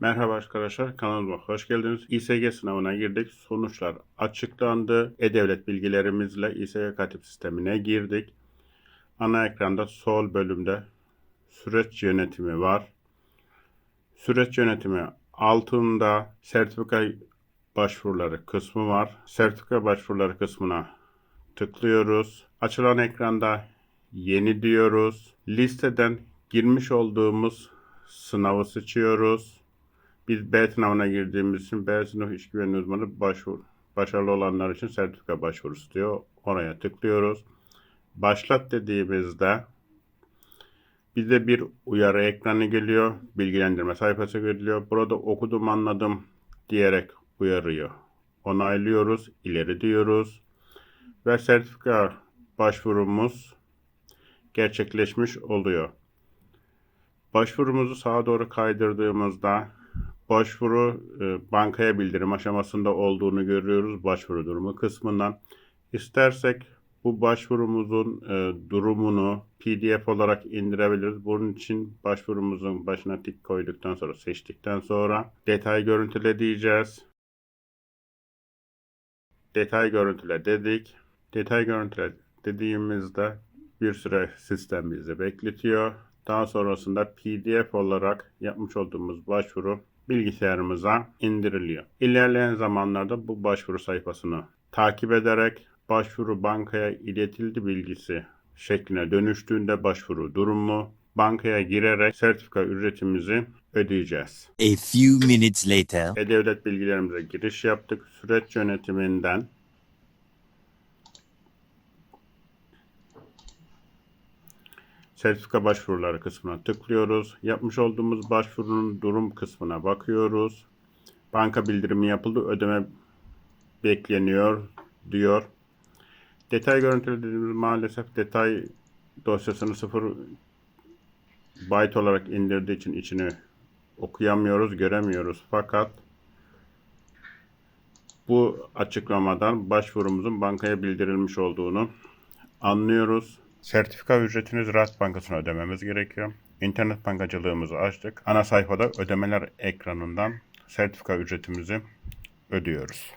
Merhaba arkadaşlar, kanalıma hoş geldiniz. İSG sınavına girdik. Sonuçlar açıklandı. E-Devlet bilgilerimizle İSG katip sistemine girdik. Ana ekranda sol bölümde süreç yönetimi var. Süreç yönetimi altında sertifika başvuruları kısmı var. Sertifika başvuruları kısmına tıklıyoruz. Açılan ekranda yeni diyoruz. Listeden girmiş olduğumuz sınavı seçiyoruz. Biz B sınavına girdiğimiz için B sınıfı iş güvenliği uzmanı başvuru, başarılı olanlar için sertifika başvurusu diyor. Oraya tıklıyoruz. Başlat dediğimizde bize bir uyarı ekranı geliyor. Bilgilendirme sayfası geliyor. Burada okudum anladım diyerek uyarıyor. Onaylıyoruz. ileri diyoruz. Ve sertifika başvurumuz gerçekleşmiş oluyor. Başvurumuzu sağa doğru kaydırdığımızda başvuru e, bankaya bildirim aşamasında olduğunu görüyoruz başvuru durumu kısmından. İstersek bu başvurumuzun e, durumunu PDF olarak indirebiliriz. Bunun için başvurumuzun başına tik koyduktan sonra seçtikten sonra detay görüntüle diyeceğiz. Detay görüntüle dedik. Detay görüntüle dediğimizde bir süre sistem bizi bekletiyor. Daha sonrasında PDF olarak yapmış olduğumuz başvuru bilgisayarımıza indiriliyor. İlerleyen zamanlarda bu başvuru sayfasını takip ederek başvuru bankaya iletildi bilgisi şekline dönüştüğünde başvuru durumu bankaya girerek sertifika ücretimizi ödeyeceğiz. A few minutes later. E-Devlet bilgilerimize giriş yaptık. Süreç yönetiminden sertifika başvuruları kısmına tıklıyoruz. Yapmış olduğumuz başvurunun durum kısmına bakıyoruz. Banka bildirimi yapıldı, ödeme bekleniyor diyor. Detay görüntülü dediğimiz maalesef detay dosyasını sıfır byte olarak indirdiği için içini okuyamıyoruz, göremiyoruz. Fakat bu açıklamadan başvurumuzun bankaya bildirilmiş olduğunu anlıyoruz. Sertifika ücretini Ziraat Bankası'na ödememiz gerekiyor. İnternet bankacılığımızı açtık. Ana sayfada ödemeler ekranından sertifika ücretimizi ödüyoruz.